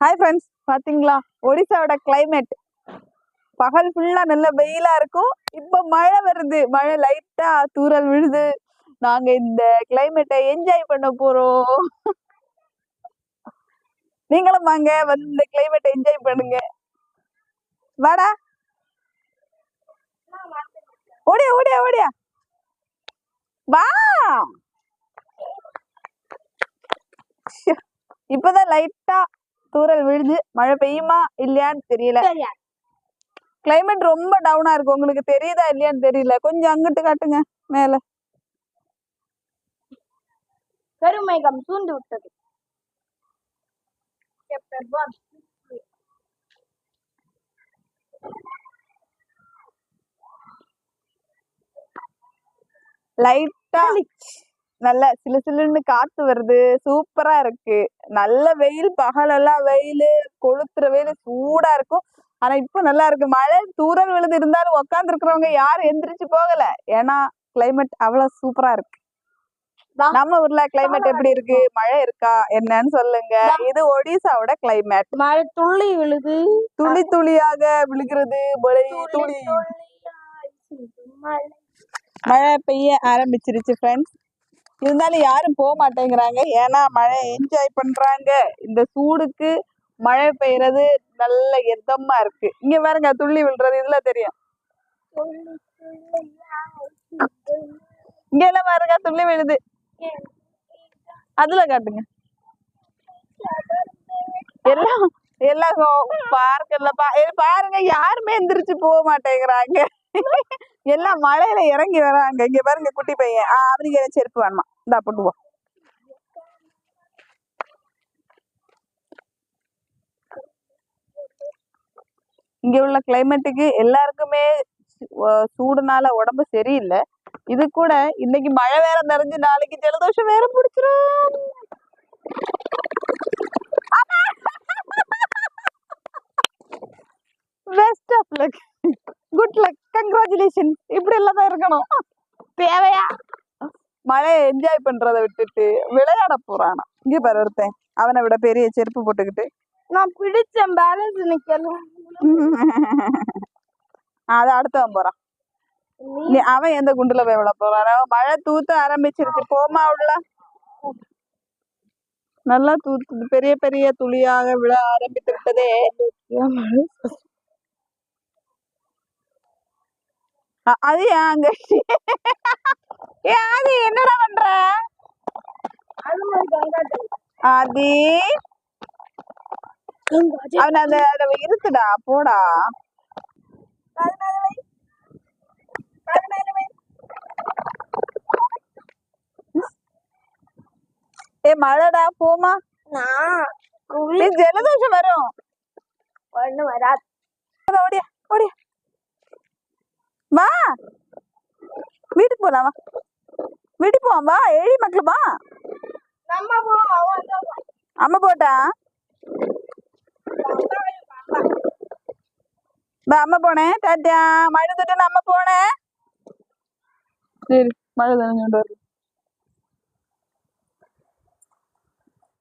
Hi friends பார்த்தீங்களா ஒடிசாவோட climate பகல் ஃபுல்லாக நல்ல வெயிலாக இருக்கும். இப்போ மழை வருது. மழை லைட்டாக தூறல் விழுது. நாங்கள் இந்த கிளைமேட்டை என்ஜாய் பண்ண போகிறோம் நீங்களும் வாங்க வந்து இந்த கிளைமேட்டை என்ஜாய் பண்ணுங்க. வாடா. ஓடியா ஓடியா ஓடியா. வா. இப்போதான் லைட்டாக தூறல் விழுது மழை பெய்யுமா இல்லையான்னு தெரியல. கிளைமேட் ரொம்ப டவுனா இருக்கு. உங்களுக்கு தெரியுதா இல்லையான்னு தெரியல. கொஞ்சம் அங்கிட்டு காட்டுங்க. மேல. கருமேகம் சூழ்ந்து விட்டது. லைட்டா நல்ல சிலு சிலுன்னு காத்து வருது. சூப்பரா இருக்கு. நல்ல வெயில் பகலெல்லாம் வெயில் கொளுத்துற வெயில் சூடா இருக்கும். ஆனா இப்போ நல்லா இருக்கு. மழை தூறல் விழுது இருந்தாலும் உட்கார்ந்து இருக்கிறவங்க யாரும் எந்திரிச்சு போகல. ஏன்னா கிளைமேட் அவ்வளவு சூப்பரா இருக்கு. நம்ம ஊர்ல கிளைமேட் எப்படி இருக்கு? மழை இருக்கா? என்னன்னு சொல்லுங்க. இது ஒடிசாவோட கிளைமேட் மழை துள்ளி விழுது. துளி துளியாக விழுகிறது. மழை துளி. மழை. பெய்ய ஆரம்பிச்சிருச்சு ஃப்ரெண்ட்ஸ் இருந்தாலும் யாரும் போக மாட்டேங்கிறாங்க. ஏன்னா மழை என்ஜாய் பண்றாங்க. இந்த சூடுக்கு மழை பெய்யறது நல்ல எதமா இருக்கு. இங்க பாருங்க துள்ளி விழுறது இதுல தெரியும். இங்க எல்லாம் பாருங்க துள்ளி விழுது. அதுல காட்டுங்க. எல்லாம் எல்லாம் பார்க்கல பாருங்க யாருமே எந்திரிச்சு போக மாட்டேங்கிறாங்க. எல்லாம் மழையில இறங்கி வராங்க. இங்க பாருங்க குட்டி பையன். ஆஹ் அவனுக்கு எதாவது செருப்பு வேணுமா? இந்தா போட்டுவோம் இங்க உள்ள கிளைமேட்டுக்கு எல்லாருக்குமே சு- சூடுனால உடம்பு சரியில்லை. இது கூட இன்னைக்கு மழை வேற நிறைஞ்சு நாளைக்கு ஜலதோஷம் வேற பிடிச்சிரும். கங்க்ராச்சுலேஷன் இப்படி எல்லாம் தான் இருக்கணும். தேவையா? மழையை என்ஜாய் பண்றதை விட்டுட்டு விளையாட போறானா. இங்க பாரு ஒருத்தன் அவனை விட பெரிய செருப்பு போட்டுக்கிட்டு. நான் பிடிச்சேன் பேலன்ஸ் நிக்கல. அது அடுத்தவன் போறான். நீ அவன் எந்த குண்டுல போய் விழ போறான்? மழை தூத்த ஆரம்பிச்சிருச்சு போமா உள்ள. நல்லா தூத்து பெரிய பெரிய துளியாக விழ ஆரம்பித்து விட்டதே. அது ஏன் அங்க ஏ ஆதி என்னடா பண்ற? அது அவன் அந்த இருக்குடா போடா. ஏ மழைடா போமா ஜலதோஷம் வரும். ஒண்ணு வராது. ஓடியா ஓடியா. வா. வீட்டுக்கு போலாம் வா. வீட்டுக்கு போவோம் வா. ஏழி மக்கள் வா அம்மா போட்டா? வா அம்மா போனேன் டாட்டா மழை தொட்டு அம்மா போனேன் சரி மழை தானே